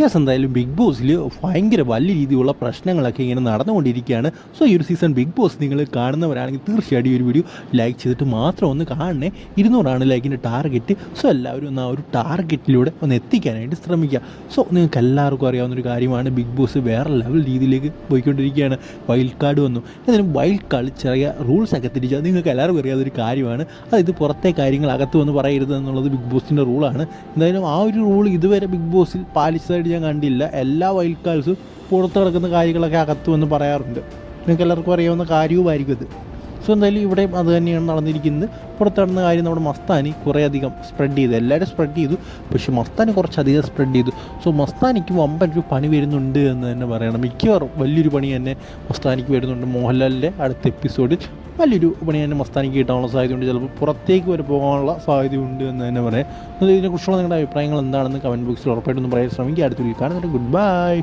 Yes എന്തായാലും big ബോസിൽ ഭയങ്കര വലിയ രീതിയിലുള്ള പ്രശ്നങ്ങളൊക്കെ ഇങ്ങനെ നടന്നുകൊണ്ടിരിക്കുകയാണ്. സോ ഈ ഒരു സീസൺ ബിഗ് ബോസ് നിങ്ങൾ കാണുന്നവരാണെങ്കിൽ തീർച്ചയായിട്ടും ഈ ഒരു വീഡിയോ ലൈക്ക് ചെയ്തിട്ട് മാത്രം ഒന്ന് കാണണേ. ഇരുന്നൂറാണ് ലൈക്കിന്റെ ടാർഗറ്റ് സോ എല്ലാവരും ഒന്ന് ആ ഒരു ടാർഗറ്റിലൂടെ ഒന്ന് എത്തിക്കാനായിട്ട് ശ്രമിക്കുക. സോ നിങ്ങൾക്ക് എല്ലാവർക്കും അറിയാവുന്ന ഒരു കാര്യമാണ് ബിഗ് ബോസ് വേറെ ലെവൽ രീതിയിലേക്ക് പോയിക്കൊണ്ടിരിക്കുകയാണ്. വൈൽഡ് കാർഡ് വന്നു. എന്നാലും വൈൽഡ് കാർഡ് ചെറിയ റൂൾസൊക്കെ തിരിച്ചാൽ നിങ്ങൾക്ക് എല്ലാവർക്കും അറിയാവുന്ന ഒരു കാര്യമാണ്. അതായത് പുറത്തെ കാര്യങ്ങൾ അകത്ത് വന്ന് പറയരുത് എന്നുള്ളത് ബിഗ് ബോസിന്റെ റൂളാണ് എന്തായാലും ആ ഒരു റൂൾ ഇതുവരെ ബിഗ് ബോസിൽ പാലിച്ചതായിട്ട് ഞാൻ കണ്ടില്ല. എല്ലാ വൈൽഡ് കാർഡ്സും പുറത്ത് കിടക്കുന്ന കാര്യങ്ങളൊക്കെ അകത്തു എന്ന് പറയാറുണ്ട്. നിങ്ങൾക്ക് എല്ലാവർക്കും അറിയാവുന്ന കാര്യവുമായിരിക്കും ഇത്. സോ എന്തായാലും ഇവിടെയും അത് തന്നെയാണ് നടന്നിരിക്കുന്നത്. പുറത്ത് നടന്ന കാര്യം നമ്മുടെ മസ്താനി കുറേയധികം സ്പ്രെഡ് ചെയ്തു. എല്ലാവരും സ്പ്രെഡ് ചെയ്തു. പക്ഷെ മസ്താനി കുറച്ചധികം സ്പ്രെഡ് ചെയ്തു. സോ മസ്താനിക്ക് വമ്പൻ ഒരു പണി വരുന്നുണ്ട് എന്ന് തന്നെ പറയണം. മിക്കവാറും വലിയൊരു പണി തന്നെ മസ്താനിക്ക് വരുന്നുണ്ട്. മോഹൻലാലിന്റെ അടുത്ത എപ്പിസോഡിൽ വലിയൊരു പണി തന്നെ മസ്താനിക്ക് കിട്ടാനുള്ള സാധ്യതയുണ്ട്. ചിലപ്പോൾ പുറത്തേക്ക് വരെ പോകാനുള്ള സാധ്യതയുണ്ട് എന്ന് തന്നെ പറയാം. ഇതിനെക്കുറിച്ചുള്ള നിങ്ങളുടെ അഭിപ്രായങ്ങൾ എന്താണെന്ന് കമന്റ് ബോക്സിൽ ഉറപ്പായിട്ടൊന്ന് പറയാൻ ശ്രമിക്കുക. അടുത്തുള്ളിൽ കാണുന്നുണ്ട് ഗുഡ് ബൈ